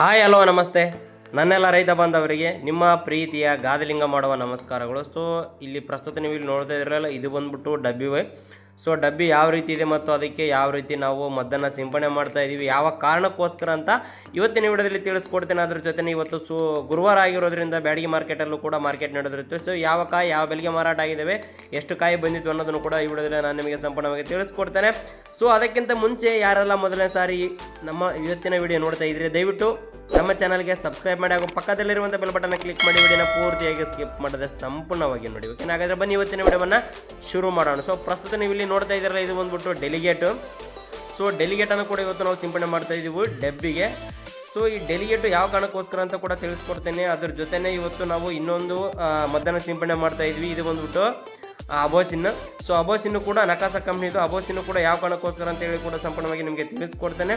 Hi, hello, ನಮಸ್ತೆ. ನನ್ನೆಲ್ಲ ರೈತ ಬಾಂಧವರಿಗೆ ನಿಮ್ಮ ಪ್ರೀತಿಯ ಗಾದಲಿಂಗ ಮಾಡುವ ನಮಸ್ಕಾರಗಳು. ಸೊ ಇಲ್ಲಿ ಪ್ರಸ್ತುತ ನೀವು ಇಲ್ಲಿ ನೋಡ್ತಾ ಇದ್ರಲ್ಲ ಇದು ಬಂದ್ಬಿಟ್ಟು ಡಬ್ಬಿ ವೈ ಸೊ ಡಬ್ಬಿ ಯಾವ ರೀತಿ ಇದೆ ಮತ್ತು ಅದಕ್ಕೆ ಯಾವ ರೀತಿ ನಾವು ಮದ್ದನ್ನು ಸಿಂಪಡಣೆ ಮಾಡ್ತಾ ಇದ್ದೀವಿ, ಯಾವ ಕಾರಣಕ್ಕೋಸ್ಕರ ಅಂತ ಇವತ್ತಿನ ವಿಡಿಯೋದಲ್ಲಿ ತಿಳಿಸ್ಕೊಡ್ತೇನೆ. ಅದ್ರ ಜೊತೆ ಇವತ್ತು ಸು ಗುರುವಾರ ಆಗಿರೋದ್ರಿಂದ ಬ್ಯಾಡಿಗೆ ಮಾರ್ಕೆಟಲ್ಲೂ ಕೂಡ ಮಾರ್ಕೆಟ್ ನಡೆದಿರುತ್ತೆ. ಸೊ ಯಾವ ಕಾಯಿ, ಯಾವ ಬೆಲೆಗೆ ಮಾರಾಟ ಆಗಿದ್ದಾವೆ, ಎಷ್ಟು ಕಾಯಿ ಬಂದಿತ್ತು ಅನ್ನೋದನ್ನು ಕೂಡ ಈ ವಿಡಿಯೋದಲ್ಲಿ ನಾನು ನಿಮಗೆ ಸಂಪೂರ್ಣವಾಗಿ ತಿಳಿಸ್ಕೊಡ್ತೇನೆ. ಸೊ ಅದಕ್ಕಿಂತ ಮುಂಚೆ ಯಾರೆಲ್ಲ ಮೊದಲನೇ ಸಾರಿ ನಮ್ಮ ಇವತ್ತಿನ ವಿಡಿಯೋ ನೋಡ್ತಾ ಇದ್ರೆ ದಯವಿಟ್ಟು ನಮ್ಮ ಚಾನಲ್ಗೆ ಸಬ್ಸ್ಕ್ರೈಬ್ ಮಾಡಿ ಹಾಗೂ ಪಕ್ಕದಲ್ಲಿರುವಂಥ ಬೆಲ್ ಬಟನ್ ಕ್ಲಿಕ್ ಮಾಡಿ ವಿಡಿಯೋನ ಪೂರ್ತಿಯಾಗಿ ಸ್ಕಿಪ್ ಮಾಡದೆ ಸಂಪೂರ್ಣವಾಗಿ ನೋಡಿ. ಓಕೆ ಹಾಗಾದ್ರೆ ಬನ್ನಿ ಇವತ್ತಿನ ವಿಡಿಯೋವನ್ನು ಶುರು ಮಾಡೋಣ. ಸೊ ಪ್ರಸ್ತುತ ನೀವು ಇಲ್ಲಿ ನೋಡ್ತಾ ಇದ್ದೀರಲ್ಲ, ಇದು ಬಂದ್ಬಿಟ್ಟು ಡೆಲಿಗೇಟು ಸೊ ಡೆಲಿಗೇಟನ್ನು ಕೂಡ ಇವತ್ತು ನಾವು ಸಿಂಪಡಣೆ ಮಾಡ್ತಾ ಇದ್ದೀವಿ ಡೆಬ್ಬಿಗೆ ಸೊ ಈ ಡೆಲಿಗೇಟು ಯಾವ ಕಾರಣಕ್ಕೋಸ್ಕರ ಅಂತ ಕೂಡ ತಿಳಿಸ್ಕೊಡ್ತೇನೆ. ಅದ್ರ ಜೊತೆನೇ ಇವತ್ತು ನಾವು ಇನ್ನೊಂದು ಮಧ್ಯಾಹ್ನ ಸಿಂಪಡಣೆ ಮಾಡ್ತಾ ಇದ್ವಿ ಇದು ಬಂದ್ಬಿಟ್ಟು ಅಬೋಸಿನ್ ಸೊ ಅಬೋಸಿನ್ನು ಕೂಡ ನಕಾಸ ಕಂಪ್ನಿದು ಅಬೋಸಿನ್ನು ಕೂಡ ಯಾವ ಕಾರಣಕ್ಕೋಸ್ಕರ ಅಂತೇಳಿ ಕೂಡ ಸಂಪೂರ್ಣವಾಗಿ ನಿಮಗೆ ತಿಳಿಸ್ಕೊಡ್ತೇನೆ.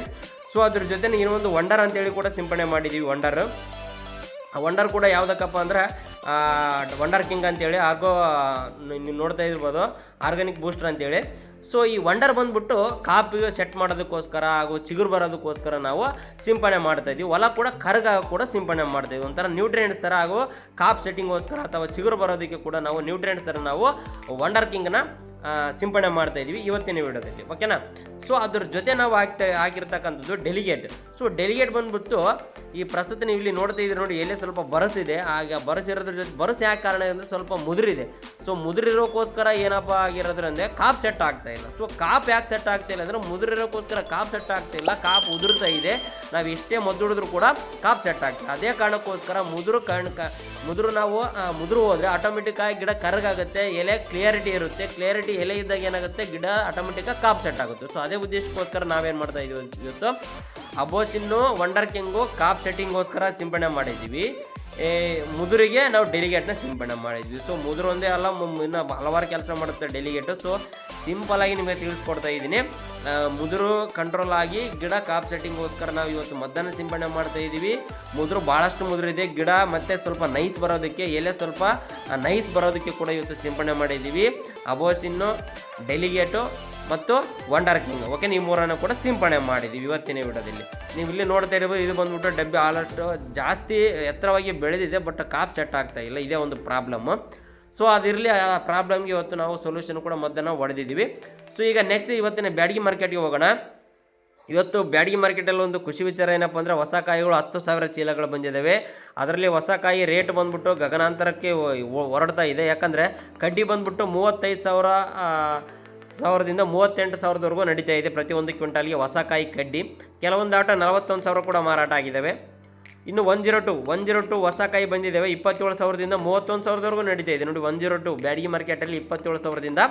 ಸೊ ಅದ್ರ ಜೊತೆ ಇನ್ನೊಂದು ವಂಡರ್ ಅಂತೇಳಿ ಕೂಡ ಸಿಂಪಡಣೆ ಮಾಡಿದ್ದೀವಿ ವಂಡರ್ ಆ ವಂಡರ್ ಕೂಡ ಯಾವುದಕ್ಕಪ್ಪ ಅಂದ್ರೆ ವಂಡರ್ ಕಿಂಗ್ ಅಂತೇಳಿ ಆರ್ಗೋ ನೀವು ನೋಡ್ತಾ ಇರ್ಬೋದು ಆರ್ಗಾನಿಕ್ ಬೂಸ್ಟರ್ ಅಂತೇಳಿ. ಸೊ ಈ ವಂಡರ್ ಬಂದ್ಬಿಟ್ಟು ಕಾಪಿಗೆ ಸೆಟ್ ಮಾಡೋದಕ್ಕೋಸ್ಕರ ಹಾಗೂ ಚಿಗುರು ಬರೋದಕ್ಕೋಸ್ಕರ ನಾವು ಸಿಂಪಡಣೆ ಮಾಡ್ತಾ ಇದ್ದೀವಿ. ಹೊಲ ಕೂಡ ಕರ್ಗ ಕೂಡ ಸಿಂಪಡಣೆ ಮಾಡ್ತಾ ಇದ್ದೀವಿ. ಒಂಥರ ನ್ಯೂಟ್ರಿಯೆಂಟ್ಸ್ ಥರ ಹಾಗೂ ಕಾಪ್ ಸೆಟ್ಟಿಂಗ್ಗೋಸ್ಕರ ಅಥವಾ ಚಿಗುರು ಬರೋದಕ್ಕೆ ಕೂಡ ನಾವು ನ್ಯೂಟ್ರಿಯೆಂಟ್ಸ್ ಥರ ನಾವು ವಂಡರ್ ಕಿಂಗ್ನ ಸಿಂಪಡಣೆ ಮಾಡ್ತಾ ಇದ್ದೀವಿ ಇವತ್ತಿನ ವಿಡಿಯೋದಲ್ಲಿ. ಓಕೆನಾ ಸೊ ಅದ್ರ ಜೊತೆ ನಾವು ಆಗ್ತಾ, ಆಗಿರ್ತಕ್ಕಂಥದ್ದು ಡೆಲಿಗೇಟ್ ಸೊ ಡೆಲಿಗೇಟ್ ಬಂದ್ಬಿಟ್ಟು ಈ ಪ್ರಸ್ತುತ ನೀವು ಇಲ್ಲಿ ನೋಡ್ತಾ ಇದ್ದೀರಿ ನೋಡಿ ಎಲ್ಲೇ ಸ್ವಲ್ಪ ಬರಸಿದೆ. ಆಗ ಬರಸಿರೋದ್ರ ಜೊತೆ, ಬರಸು ಯಾಕೆ ಕಾರಣ ಅಂದರೆ ಸ್ವಲ್ಪ ಮುದುರಿದೆ. ಸೊ ಮುದುರಿರೋಕ್ಕೋಸ್ಕರ ಏನಪ್ಪ ಆಗಿರೋದ್ರಂದ್ರೆ ಕಾಪ್ ಸೆಟ್ ಆಗ್ತಾ ಇಲ್ಲ. ಸೊ ಕಾಪ್ ಯಾಕೆ ಸೆಟ್ ಆಗ್ತಾ ಇಲ್ಲ ಅಂದರೆ ಮುದುರಿರೋಕ್ಕೋಸ್ಕರ ಕಾಪ್ ಸೆಟ್ ಆಗ್ತಾ ಇಲ್ಲ. ಕಾಪ್ ಉದುರ್ತಾ ಇದೆ. ನಾವು ಎಷ್ಟೇ ಮದ್ದುಡಿದ್ರು ಕೂಡ ಕಾಪ್ ಸೆಟ್ ಆಗ್ತದೆ ಅದೇ ಕಾರಣಕ್ಕೋಸ್ಕರ ಮುದುರು ಕಾರಣ ಮುದುರು ನಾವು ಮುದುರು ಹೋದರೆ ಆಟೋಮೆಟಿಕ್ ಆಗಿ ಗಿಡ ಕರಗಾಗುತ್ತೆ. ಎಲೆ ಕ್ಲಿಯರಿಟಿ ಇರುತ್ತೆ. ಕ್ಲಿಯರಿಟಿ ಎಲೆ ಇದ್ದಾಗ ಏನಾಗುತ್ತೆ? ಗಿಡ ಆಟೋಮೆಟಿಕ್ ಆಗಿ ಕಾಪ್ ಸೆಟ್ ಆಗುತ್ತೆ. ಸೊ ಅದೇ ಉದ್ದೇಶಕ್ಕೋಸ್ಕರ ನಾವೇನು ಮಾಡ್ತಾ ಇದೀವಿ ಇವತ್ತು ಅಬೋಸಿನ್ನು ವಂಡರ್ ಕಿಂಗು ಕಾಪ್ ಸೆಟ್ಟಿಂಗ್ಗೋಸ್ಕರ ಸಿಂಪಡಣೆ ಮಾಡಿದ್ದೀವಿ ಏ, ಮುದುರಿಗೆ ನಾವು ಡೆಲಿಗೇಟ್ನ ಸಿಂಪಡಣೆ ಮಾಡಿದ್ವಿ. ಸೊ ಮುದುರು ಒಂದೇ ಅಲ್ಲ ಇನ್ನು ಹಲವಾರು ಕೆಲಸ ಮಾಡುತ್ತೆ ಡೆಲಿಗೇಟು ಸೊ ಸಿಂಪಲಾಗಿ ನಿಮಗೆ ತಿಳಿಸ್ಕೊಡ್ತಾ ಇದ್ದೀನಿ ಮುದುರು ಕಂಟ್ರೋಲ್ ಆಗಿ ಗಿಡ ಕಾಪ್ ಸೆಟ್ಟಿಂಗ್ಗೋಸ್ಕರ ನಾವು ಇವತ್ತು ಮದ್ದನ್ನು ಸಿಂಪಡಣೆ ಮಾಡ್ತಾ ಇದ್ದೀವಿ ಮುದುರು ಭಾಳಷ್ಟು ಮುದುರು ಇದೆ. ಗಿಡ ಮತ್ತು ಸ್ವಲ್ಪ ನೈಸ್ ಬರೋದಕ್ಕೆ ಎಲೆ ಸ್ವಲ್ಪ ನೈಸ್ ಬರೋದಕ್ಕೆ ಕೂಡ ಇವತ್ತು ಸಿಂಪಡಣೆ ಮಾಡಿದ್ದೀವಿ ಅಬೋಸಿನ್ನು ಡೆಲಿಗೇಟು ಮತ್ತು ವಂಡರ್ ಕಿಂಗ್ ಓಕೆ ನೀವು ಮೂರನ್ನು ಕೂಡ ಸಿಂಪಡಣೆ ಮಾಡಿದ್ದೀವಿ ಇವತ್ತಿನ ವಿಡಿಯೋದಲ್ಲಿ. ನೀವು ಇಲ್ಲಿ ನೋಡ್ತಾ ಇರ್ಬೋದು, ಇದು ಬಂದ್ಬಿಟ್ಟು ಡಬ್ಬಿ ಆಲ್ಮೋಸ್ಟ್ ಜಾಸ್ತಿ ಎತ್ತರವಾಗಿ ಬೆಳೆದಿದೆ, ಬಟ್ ಕಾಪ್ ಸೆಟ್ ಆಗ್ತಾ ಇಲ್ಲ. ಇದೇ ಒಂದು ಪ್ರಾಬ್ಲಮ್ಮು ಸೊ ಅದಿರಲಿ, ಆ ಪ್ರಾಬ್ಲಮ್ಗೆ ಇವತ್ತು ನಾವು ಸೊಲ್ಯೂಷನ್ ಕೂಡ ಮದ್ದನ್ನು ಹೊಡೆದಿದ್ದೀವಿ. ಸೊ ಈಗ ನೆಕ್ಸ್ಟ್ ಇವತ್ತಿನ ಬ್ಯಾಡಗಿ ಮಾರ್ಕೆಟ್ಗೆ ಹೋಗೋಣ. ಇವತ್ತು ಬ್ಯಾಡಗಿ ಮಾರ್ಕೆಟಲ್ಲಿ ಒಂದು ಖುಷಿ ವಿಚಾರ ಏನಪ್ಪ ಅಂದರೆ, ಹೊಸ ಕಾಯಿಗಳು ಹತ್ತು ಸಾವಿರ ಚೀಲಗಳು ಬಂದಿದ್ದಾವೆ. ಅದರಲ್ಲಿ ಹೊಸ ಕಾಯಿ ರೇಟ್ ಬಂದ್ಬಿಟ್ಟು ಗಗನಾಂತರಕ್ಕೆ ಹೊರಡ್ತಾ ಇದೆ. ಯಾಕಂದರೆ ಕಡ್ಡಿ ಬಂದ್ಬಿಟ್ಟು ಮೂವತ್ತೈದು ಸಾವಿರ ಸಾವಿರದಿಂದ ಮೂವತ್ತೆಂಟು ಸಾವಿರದವರೆಗೂ ನಡೀತಾ ಇದೆ ಪ್ರತಿಯೊಂದು ಕ್ವಿಂಟಾಲ್ಗೆ ಹೊಸ ಕಾಯಿ ಕಡ್ಡಿ. ಕೆಲವೊಂದು ಆಟ ನಲವತ್ತೊಂದು ಸಾವಿರ ಕೂಡ ಮಾರಾಟ ಆಗಿದ್ದಾವೆ. ಇನ್ನು one zero two one zero two ಹೊಸ ಕಾಯಿ ಬಂದಿದ್ದಾವೆ. ಇಪ್ಪತ್ತೇಳು ಸಾವಿರದಿಂದ ಮೂವತ್ತೊಂದು ಸಾವಿರದವರೆಗೂ ನಡೀತಾ ಇದೆ. ನೋಡಿ ಒನ್ ಜೀರೋ ಟು ಬ್ಯಾಡಗಿ ಮಾರ್ಕೆಟಲ್ಲಿ ಇಪ್ಪತ್ತೇಳು ಸಾವಿರದಿಂದ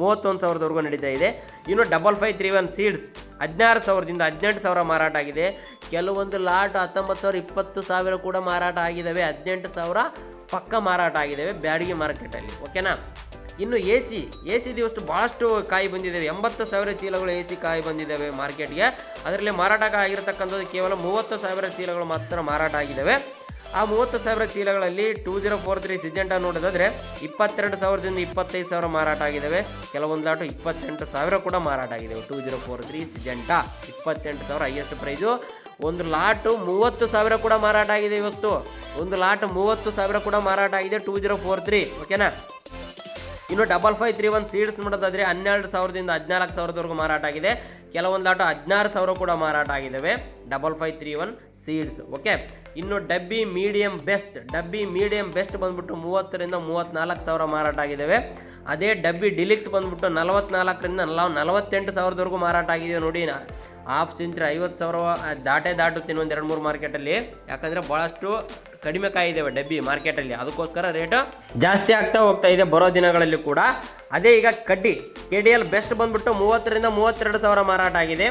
ಮೂವತ್ತೊಂದು ಸಾವಿರದವರೆಗೂ ನಡೀತಾ ಇದೆ. ಇನ್ನು double five three one seeds ಹದಿನಾರು ಸಾವಿರದಿಂದ ಹದಿನೆಂಟು ಸಾವಿರ ಮಾರಾಟ ಆಗಿದೆ. ಕೆಲವೊಂದು ಲಾಟ್ ಹತ್ತೊಂಬತ್ತು ಸಾವಿರ, ಇಪ್ಪತ್ತು ಸಾವಿರ ಕೂಡ ಮಾರಾಟ ಆಗಿದ್ದಾವೆ. ಹದಿನೆಂಟು ಸಾವಿರ ಪಕ್ಕ ಮಾರಾಟ ಆಗಿದ್ದಾವೆ ಬ್ಯಾಡಗಿ ಮಾರ್ಕೆಟಲ್ಲಿ. ಓಕೆನಾ? ಇನ್ನು ಎ ಸಿ ಎ ಸಿ ದಿವಷ್ಟು ಭಾಳಷ್ಟು ಕಾಯಿ ಬಂದಿದ್ದಾವೆ. ಎಂಬತ್ತು ಸಾವಿರ ಚೀಲಗಳು ಎ ಸಿ ಕಾಯಿ ಬಂದಿದ್ದಾವೆ ಮಾರ್ಕೆಟ್ಗೆ. ಅದರಲ್ಲಿ ಮಾರಾಟ ಆಗಿರತಕ್ಕಂಥದ್ದು ಕೇವಲ ಮೂವತ್ತು ಸಾವಿರ ಚೀಲಗಳು ಮಾತ್ರ ಮಾರಾಟ ಆಗಿದ್ದಾವೆ. ಆ ಮೂವತ್ತು ಸಾವಿರ ಚೀಲಗಳಲ್ಲಿ two zero four three Syngenta ನೋಡೋದಾದರೆ ಇಪ್ಪತ್ತೆರಡು ಸಾವಿರದಿಂದ ಇಪ್ಪತ್ತೈದು ಸಾವಿರ ಮಾರಾಟ ಆಗಿದ್ದಾವೆ. ಕೆಲವೊಂದು ಲಾಟು ಇಪ್ಪತ್ತೆಂಟು ಸಾವಿರ ಕೂಡ ಮಾರಾಟ ಆಗಿದ್ದಾವೆ. Two zero four three Syngenta ಇಪ್ಪತ್ತೆಂಟು ಸಾವಿರ ಹೈಯೆಸ್ಟ್ ಪ್ರೈಸು ಒಂದು ಲಾಟು ಮೂವತ್ತು ಸಾವಿರ ಕೂಡ ಮಾರಾಟ ಆಗಿದೆ ಇವತ್ತು. ಒಂದು ಲಾಟ್ ಮೂವತ್ತು ಸಾವಿರ ಕೂಡ ಮಾರಾಟ ಆಗಿದೆ ಟೂ ಜೀರೋ ಫೋರ್ ತ್ರೀ ಓಕೆನಾ ಇನ್ನು double five three one seeds ನೋಡೋದಾದ್ರೆ ಹನ್ನೆರಡು ಸಾವಿರದಿಂದ ಹದಿನಾಲ್ಕು ಸಾವಿರದವರೆಗೂ ಮಾರಾಟ ಆಗಿದೆ. ಕೆಲವೊಂದು ಆಟೋ ಹದಿನಾರು ಸಾವಿರ ಕೂಡ ಮಾರಾಟ ಆಗಿದ್ದಾವೆ double five three one seeds okay ಇನ್ನು Dabbi medium best Dabbi medium best ಬಂದ್ಬಿಟ್ಟು ಮೂವತ್ತರಿಂದ ಮೂವತ್ತ್ನಾಲ್ಕು ಸಾವಿರ ಮಾರಾಟ ಆಗಿದ್ದಾವೆ ಅದೇ ಡಬ್ಬಿ ಡಿಲಿಕ್ಸ್ ಬಂದ್ಬಿಟ್ಟು ನಲವತ್ನಾಲ್ಕರಿಂದ ನಲ ನಲವತ್ತೆಂಟು ಸಾವಿರದವರೆಗೂ ಮಾರಾಟ ಆಗಿದೆ ನೋಡಿ ಹಾಫ್ ಸೆಂಚುರಿ ಐವತ್ತು ಸಾವಿರ ದಾಟೇ ದಾಟುತ್ತೆ ಒಂದು ಎರಡು ಮೂರು ಮಾರ್ಕೆಟಲ್ಲಿ ಯಾಕಂದರೆ ಭಾಳಷ್ಟು ಕಡಿಮೆ ಕಾಯಿದ್ದಾವೆ ಡಬ್ಬಿ ಮಾರ್ಕೆಟಲ್ಲಿ ಅದಕ್ಕೋಸ್ಕರ ರೇಟು ಜಾಸ್ತಿ ಆಗ್ತಾ ಹೋಗ್ತಾ ಇದೆ ಬರೋ ದಿನಗಳಲ್ಲಿ ಕೂಡ. ಅದೇ ಈಗ ಕಡ್ಡಿ ಕೆ ಡಿ ಎಲ್ ಬೆಸ್ಟ್ ಬಂದ್ಬಿಟ್ಟು ಮೂವತ್ತರಿಂದ ಮೂವತ್ತೆರಡು ಸಾವಿರ ಮಾರಾಟ ಆಗಿದೆ.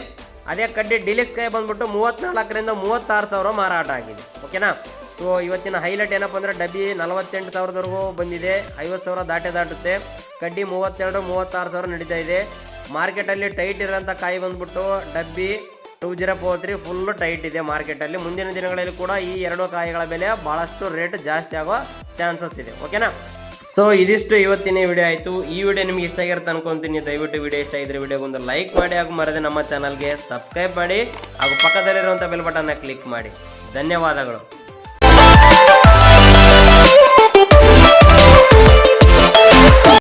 ಅದೇ ಕಡ್ಡಿ ಡಿಲಿಕ್ಸ್ ಕೈ ಬಂದ್ಬಿಟ್ಟು ಮೂವತ್ತ್ನಾಲ್ಕರಿಂದ ಮೂವತ್ತಾರು ಸಾವಿರ ಮಾರಾಟ ಆಗಿದೆ. ಓಕೆನಾ? ಸೊ ಇವತ್ತಿನ ಹೈಲೈಟ್ ಏನಪ್ಪ ಅಂದರೆ ಡಬ್ಬಿ ನಲವತ್ತೆಂಟು ಸಾವಿರದವರೆಗೂ ಬಂದಿದೆ. ಐವತ್ತು ಸಾವಿರ ದಾಟೆ ದಾಟುತ್ತೆ. ಕಡ್ಡಿ ಮೂವತ್ತೆರಡು, ಮೂವತ್ತಾರು ಸಾವಿರ ನಡೀತಾ ಇದೆ. ಮಾರ್ಕೆಟಲ್ಲಿ ಟೈಟ್ ಇರೋಂಥ ಕಾಯಿ ಬಂದ್ಬಿಟ್ಟು Dabbi two zero four three full tight ಇದೆ ಮಾರ್ಕೆಟಲ್ಲಿ ಮುಂದಿನ ದಿನಗಳಲ್ಲಿ ಕೂಡ ಈ ಎರಡು ಕಾಯಿಗಳ ಬೆಲೆ ಭಾಳಷ್ಟು ರೇಟ್ ಜಾಸ್ತಿ ಆಗೋ ಚಾನ್ಸಸ್ ಇದೆ. ಓಕೆನಾ? ಸೊ ಇದಿಷ್ಟು ಇವತ್ತಿನ ವಿಡಿಯೋ ಆಯಿತು. ಈ ವಿಡಿಯೋ ನಿಮ್ಗೆ ಇಷ್ಟ ಆಗಿರುತ್ತೆ ಅನ್ಕೊಂತೀನಿ. ದಯವಿಟ್ಟು ವಿಡಿಯೋ ಇಷ್ಟ ಆಗಿದ್ರೆ ವಿಡಿಯೋಗೆ ಒಂದು ಲೈಕ್ ಮಾಡಿ ಹಾಗೂ ಮರದೆ ನಮ್ಮ ಚಾನಲ್ಗೆ ಸಬ್ಸ್ಕ್ರೈಬ್ ಮಾಡಿ ಹಾಗೂ ಪಕ್ಕದಲ್ಲಿರುವಂಥ ಬೆಲ್ ಬಟನ್ನ ಕ್ಲಿಕ್ ಮಾಡಿ. ಧನ್ಯವಾದಗಳು.